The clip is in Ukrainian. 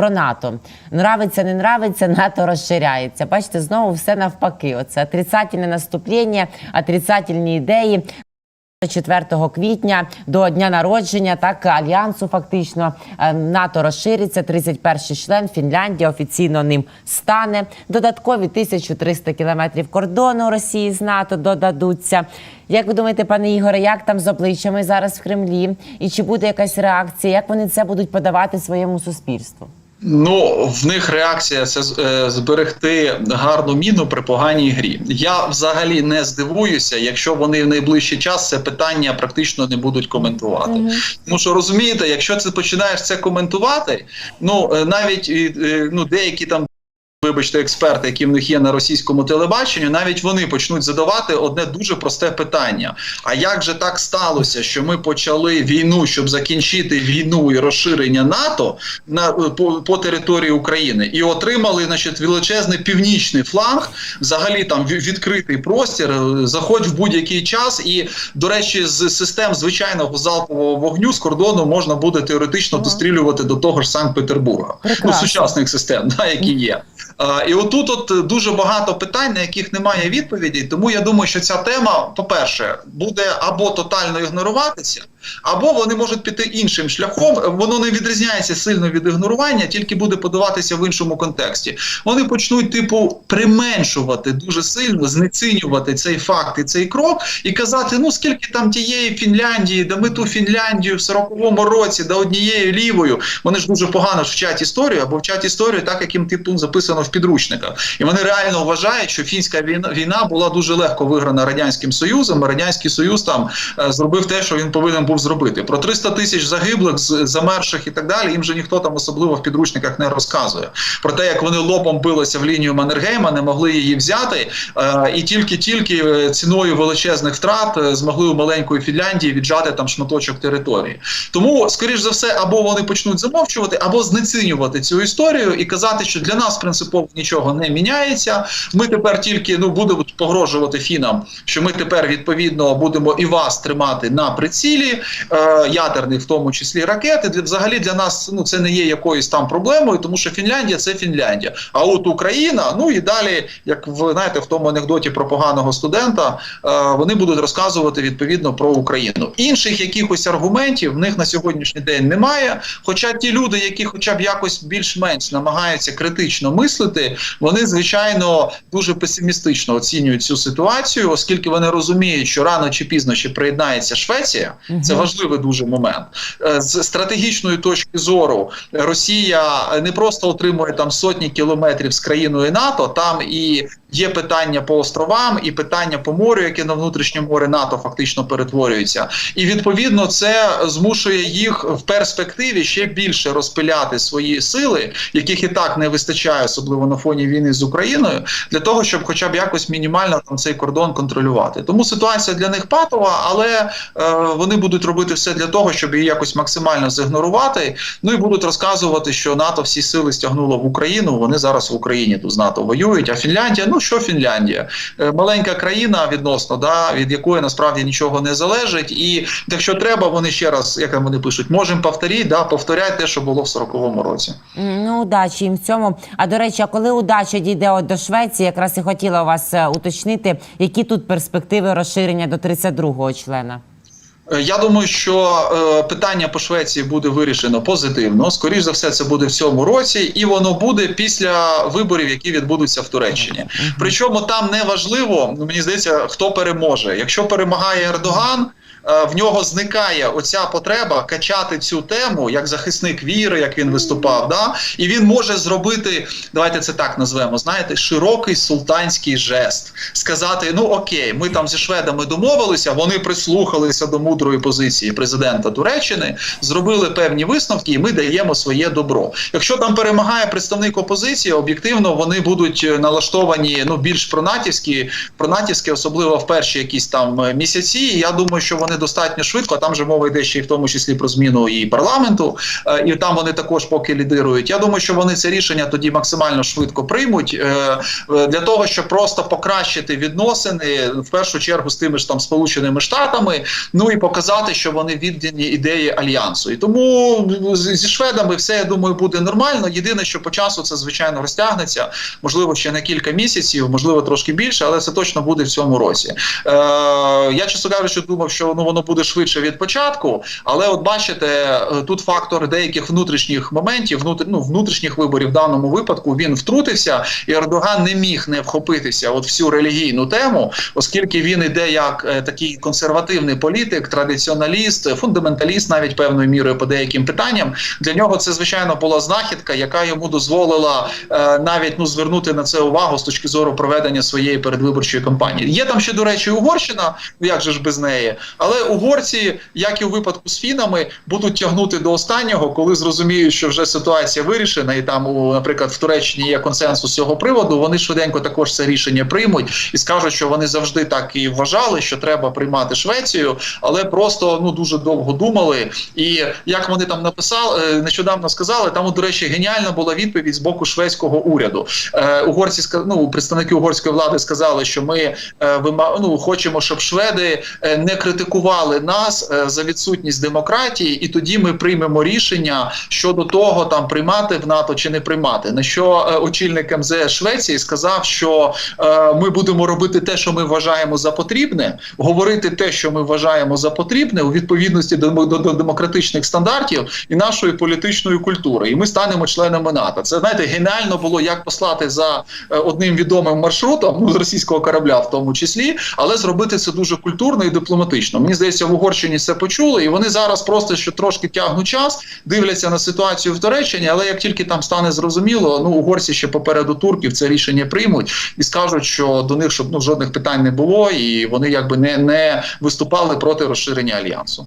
про НАТО. Нравиться, не нравиться, НАТО розширяється. Бачите, знову все навпаки. Оце отрицательне наступлення, отрицательні ідеї. 4 квітня до дня народження так альянсу фактично е, НАТО розшириться. 31 член Фінляндія офіційно ним стане. Додаткові 1300 кілометрів кордону Росії з НАТО додадуться. Як ви думаєте, пане Ігоре, як там з обличчями зараз в Кремлі? І чи буде якась реакція? Як вони це будуть подавати своєму суспільству? Ну, в них реакція це е, зберегти гарну міну при поганій грі. Я взагалі не здивуюся, якщо вони в найближчий час це питання практично не будуть коментувати. Тому що розумієте, якщо ти починаєш це коментувати, ну е, навіть е, ну деякі там. Вибачте, експерти, які в них є на російському телебаченні, навіть вони почнуть задавати одне дуже просте питання: а як же так сталося, що ми почали війну, щоб закінчити війну і розширення НАТО на по, по території України, і отримали значить, величезний північний фланг, взагалі там ві- відкритий простір, е, заходь в будь-який час, і до речі, з систем звичайного залпового вогню з кордону можна буде теоретично дострілювати до того ж Санкт-Петербурга, ну сучасних систем, да, які є. І отут от е, дуже багато питань, на яких немає відповідей. Тому я думаю, що ця тема, по-перше, буде або тотально ігноруватися, або вони можуть піти іншим шляхом. Воно не відрізняється сильно від ігнорування, тільки буде подаватися в іншому контексті. Вони почнуть, типу, применшувати дуже сильно, знецінювати цей факт і цей крок, і казати: ну скільки там тієї Фінляндії, да ми ту Фінляндію в 40-му році, да однією лівою. Вони ж дуже погано вчать історію або вчать історію, так як їм типу записано в підручниках. І вони реально вважають, що фінська війна, війна була дуже легко виграна радянським союзом. Радянський Союз там е, зробив те, що він повинен був зробити. Про 300 тисяч загиблих, замерших і так далі. Їм же ніхто там особливо в підручниках не розказує. Про те, як вони лобом билися в лінію Маннергейма, не могли її взяти, е, і тільки-тільки е, ціною величезних втрат е, змогли у маленької Фінляндії віджати там шматочок території. Тому, скоріш за все, або вони почнуть замовчувати, або знецінювати цю історію і казати, що для нас принципово нічого не міняється. Ми тепер тільки ну будемо погрожувати фінам, що ми тепер відповідно будемо і вас тримати на прицілі, ядерних, в тому числі ракети. Для взагалі для нас ну це не є якоюсь там проблемою, тому що Фінляндія це Фінляндія. А от Україна, ну і далі, як ви знаєте, в тому анекдоті про поганого студента, е, вони будуть розказувати відповідно про Україну. Інших якихось аргументів в них на сьогоднішній день немає. Хоча ті люди, які, хоча б якось більш-менш намагаються критично мислити, вони звичайно дуже песимістично оцінюють цю ситуацію, оскільки вони розуміють, що рано чи пізно ще приєднається Швеція. Це Мгм. важливий дуже момент. Е, З стратегічної точки зору Росія не просто отримує там сотні кілометрів з країною НАТО, там і є питання по островам, і питання по морю, яке на внутрішнє море НАТО фактично перетворюється. І відповідно це змушує їх в перспективі ще більше розпиляти свої сили, яких і так не вистачає, особливо на фоні війни з Україною, для того, щоб хоча б якось мінімально там цей кордон контролювати. Тому ситуація для них патова, але е, вони будуть робити все для того, щоб її якось максимально зігнорувати. Ну і будуть розказувати, що НАТО всі сили стягнуло в Україну. Вони зараз в Україні тут з НАТО воюють. А Фінляндія, ну що Фінляндія? Е, маленька країна відносно, да, від якої насправді нічого не залежить. І якщо треба, вони ще раз, як вони пишуть, можемо повторити, да, повторяти те, що було в 40-му році. Ну, удачі їм в цьому. А до речі, а коли удача дійде от до Швеції, якраз і хотіла вас е, уточнити, які тут перспективи розширення до 32-го члена? Е, Я думаю, що е, питання по Швеції буде вирішено позитивно. Скоріше за все, це буде в цьому році, і воно буде після виборів, які відбудуться в Туреччині. Причому там не важливо, ну мені здається, хто переможе. Якщо перемагає Ердоган. е, В нього зникає оця потреба качати цю тему як захисник віри, як він виступав. Да? І він може зробити, давайте це так назвемо. Знаєте, широкий султанський жест, сказати: ну окей, ми там зі шведами домовилися, вони прислухалися до мудрої позиції президента Туреччини, зробили певні висновки, і ми даємо своє добро. Якщо там перемагає представник опозиції, об'єктивно вони будуть е, налаштовані ну більш пронатівські, пронатівські, особливо в перші якісь там е, місяці. Я думаю, що вони достатньо швидко. Там же мова йде ще й в тому числі про зміну і парламенту, е, і там вони також поки лідирують. Я думаю, що вони це рішення тоді максимально швидко приймуть для того, щоб просто покращити відносини в першу чергу з тими ж там сполученими штатами. Ну і показати, що вони віддані ідеї альянсу. І тому зі шведами все я думаю буде нормально. Єдине, що по часу це звичайно розтягнеться, можливо, ще на кілька місяців, можливо, трошки більше, але це точно буде в цьому році. Е, я чесно кажучи, думав, що ну воно буде швидше від початку, але от бачите, е, тут фактор деяких внутрішніх моментів, внутр, ну, внутрішніх виборів в даному випадку він втрутився, і Ердоган не міг не вхопитися от всю релігійну тему, оскільки він іде як е, такий консервативний політик, традиціоналіст, фундаменталіст, навіть певною мірою по деяким питанням. Для нього це звичайно була знахідка, яка йому дозволила е, навіть ну звернути на це увагу з точки зору проведення своєї передвиборчої кампанії. Є там ще до речі Угорщина, ну як же ж без неї, але угорці, як і у випадку з фінами, будуть тягнути до останнього, коли зрозуміють, що вже ситуація вирішена, і там, у, наприклад, в Туреччині є консенсус цього приводу. Вони швиденько також це рішення приймуть і скажуть, що вони завжди так і вважали, що треба приймати Швецію, але просто ну дуже довго думали. І як вони там написали, е, нещодавно сказали, там, до речі, геніальна була відповідь з боку шведського уряду. Е, угорці ну, представники угорської влади сказали, що ми е, вима- ну, хочемо, щоб шведи е, не критикували нас е, за відсутність демократії, і тоді ми приймемо рішення щодо того, там приймати в НАТО чи не приймати. На що е, очільник МЗС Швеції сказав, що е, ми будемо робити те, що ми вважаємо за потрібне, говорити те, що ми вважаємо за потрібне, у відповідності до, демократичних стандартів і нашої політичної культури. І ми станемо членами НАТО. Це знаєте, геніально було як послати за е, одним відомим маршрутом, ну з російського корабля, в тому числі, але зробити це дуже культурно і дипломатично. Мені здається, в Угорщині це почули, і вони зараз просто що трошки тягнуть час, дивляться на ситуацію в Туреччині, але як тільки там стане зрозуміло, ну угорці ще попереду турків це рішення приймуть і скажуть, що до них щоб ну жодних питань не було, і вони якби не, не виступали проти розширення альянсу.